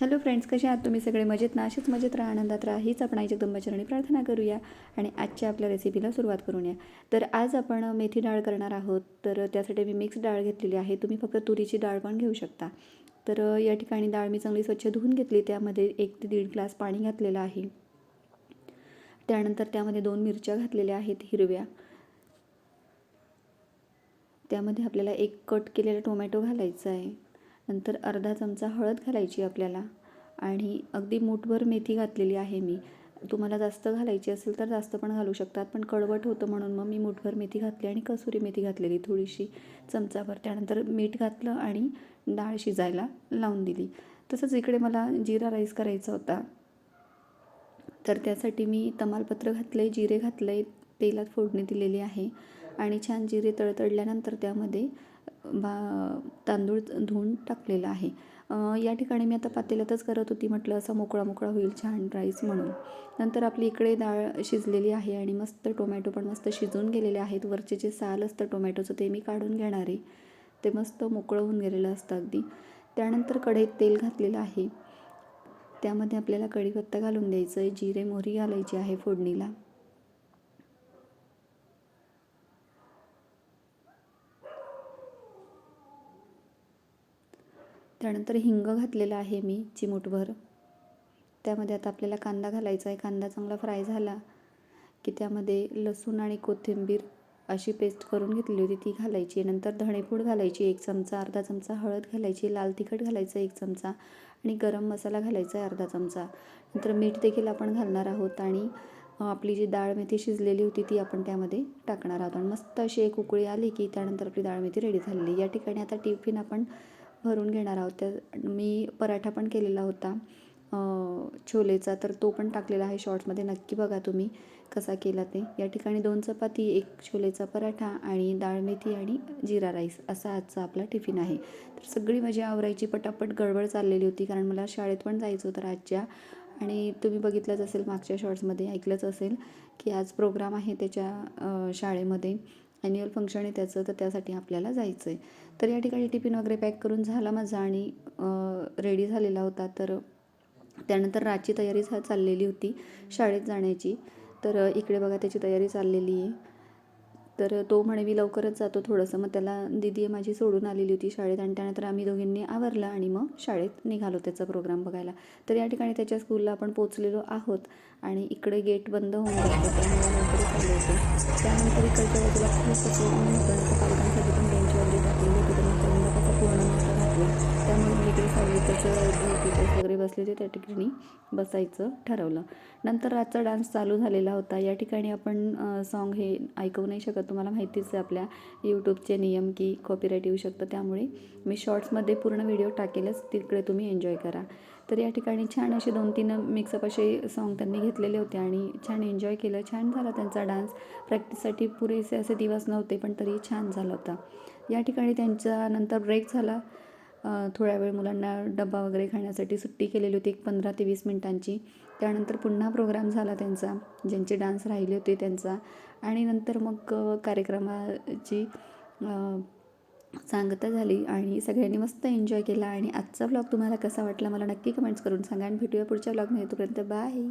Hello friends कसे आहात तुम्ही? सगळे मजेत ना? अशीच मजेत राहा आनंदात राहा. हीच आपण आई जगदंबाचरणी प्रार्थना करूया आणि आजच्या आपल्या रेसिपीला सुरुवात करूया. तर आज आपण मेथी डाळ करणार आहोत. तर त्यासाठी मी मिक्स डाळ घेतलेली आहे. तुम्ही फक्त तुरीची डाळ पण घेऊ शकता. तर या ठिकाणी डाळ मी चांगली स्वच्छ धुवून घेतली. त्यामध्ये एक ते दीड ग्लास पाणी घातलेलं आहे. त्यानंतर त्यामध्ये दोन मिरच्या घातलेल्या आहेत हिरव्या. त्यामध्ये आपल्याला एक कट केलेला टोमॅटो घालायचा आहे. नंतर अर्धा चमचा हळद घालायची आपल्याला. आणि अगदी मूठभर मेथी घातलेली आहे मी. तुम्हाला जास्त घालायची असेल तर जास्त पण घालू शकतात पण कडवट होतं म्हणून मग मी मूठभर मेथी घातली आणि कसुरी मेथी घातलेली. थोडीशी चमचाभर. त्यानंतर मीठ घातलं आणि डाळ शिजायला लावून दिली. तसंच इकडे मला जिरा राईस करायचा होता. तर त्यासाठी मी तमालपत्र घातलं आहे जिरे घातलं आहे तेलात फोडणी दिलेली आहे. आणि छान जिरे तळतळल्यानंतर त्यामध्ये बा तांदूळ धुवून टाकलेला आहे. या ठिकाणी मी आता पातेल्यातच करत होती म्हटलं असा मोकळा मोकळा होईल छान राईस म्हणून. नंतर आपली इकडे डाळ शिजलेली आहे आणि मस्त टोमॅटो पण मस्त शिजून गेलेले आहेत. वरचे जे साल असतं टोमॅटोचं ते मी काढून घेणार आहे. ते मस्त मोकळं होऊन गेलेलं असतं अगदी. त्यानंतर कढईत तेल घातलेलं आहे. त्यामध्ये आपल्याला कढीपत्ता घालून द्यायचं आहे. जिरे मोहरी घालायची आहे फोडणीला. त्यानंतर हिंग घातलेलं आहे मी चिमूटभर. त्यामध्ये आता आपल्याला कांदा घालायचा आहे. कांदा चांगला फ्राय झाला की त्यामध्ये लसूण आणि कोथिंबीर अशी पेस्ट करून घेतली होती. ती घालायची नंतर धणेपूड घालायची एक चमचा अर्धा चमचा हळद घालायची लाल तिखट घालायचं एक चमचा आणि गरम मसाला घालायचा आहे अर्धा चमचा. नंतर मीठ देखील आपण घालणार आहोत आणि आपली जी डाळ मेथी शिजलेली होती ती आपण त्यामध्ये टाकणार आहोत. आणि मस्त अशी एक उकळी आली की त्यानंतर आपली डाळ मेथी रेडी झालेली या ठिकाणी आता टिफिन आपण भरून घेणार आहोत. त्या मी पराठा पण केलेला होता. छोलेचा तर तो पण टाकलेला आहे शॉर्ट्समध्ये. नक्की बघा तुम्ही कसा केला ते. या ठिकाणी दोन चपाती एक छोलेचा पराठा आणि डाळ मेथी आणि जिरा राईस असा आजचा आपला टिफिन आहे. तर सगळी माझी आवरायची पटापट गडबड चाललेली होती कारण मला शाळेत पण जायचं होतं आजच्या आणि तुम्ही बघितलंच असेल मागच्या शॉर्ट्समध्ये ऐकलंच असेल की आज प्रोग्राम आहे त्याच्या शाळेमध्ये. ॲन्युअल फंक्शन आहे त्याचं तर त्यासाठी आपल्याला जायचं आहे तर या ठिकाणी टिफिन वगैरे पॅक करून झाला माझा आणि रेडी झालेला होता. तर त्यानंतर रातची तयारी झा चाललेली होती शाळेत जाण्याची. तर इकडे बघा त्याची तयारी चाललेली आहे. तर तो म्हणे मी लवकरच जातो थोडंसं. मग त्याला दिदी माझी सोडून आलेली होती शाळेत आणि त्यानंतर आम्ही दोघींनी आवरलं आणि मग शाळेत निघालो त्याचा प्रोग्राम बघायला. तर या ठिकाणी त्याच्या स्कूलला आपण पोचलेलो आहोत आणि इकडे गेट बंद होऊन जातो त्यामुळे लवकरच आले होते. त्यानंतर इकडच्या बाजूला खूप असं ऊन होतं पालकांसाठी पण बेंच वगैरे त्याचं टीचर्स वगैरे बसले होते त्या ठिकाणी बसायचं ठरवलं. नंतर रातचा डान्स चालू झालेला होता. या ठिकाणी आपण सॉन्ग हे ऐकू नाही शकत. तुम्हाला माहितीच आहे आपल्या यूट्यूबचे नियम की कॉपीराईट येऊ शकतं. त्यामुळे मी शॉर्ट्समध्ये पूर्ण व्हिडिओ टाकेलच. तिकडे तुम्ही एन्जॉय करा. तर या ठिकाणी छान असे दोन तीन मिक्सअप असे सॉन्ग त्यांनी घेतलेले होते आणि छान एन्जॉय केलं. छान झाला त्यांचा डान्स. प्रॅक्टिससाठी पुरेसे असे दिवस नव्हते पण तरी छान झाला होता. या ठिकाणी त्यांचा नंतर ब्रेक झाला. थोड्या वेळ मुलांना डब्बा वगैरे खाण्यासाठी सुट्टी केलेली होती एक पंधरा ते वीस मिनटांची. त्यानंतर पुन्हा प्रोग्राम झाला त्यांचा ज्यांचे डान्स राहिले होते त्यांचा. आणि नंतर मग कार्यक्रमाची सांगता झाली आणि सगळ्यांनी मस्त एन्जॉय केला. आणि आजचा ब्लॉग तुम्हाला कसा वाटला मला नक्की कमेंट्स करून सांगा. आणि भेटूया पुढच्या ब्लॉगमध्ये तोपर्यंत बाय.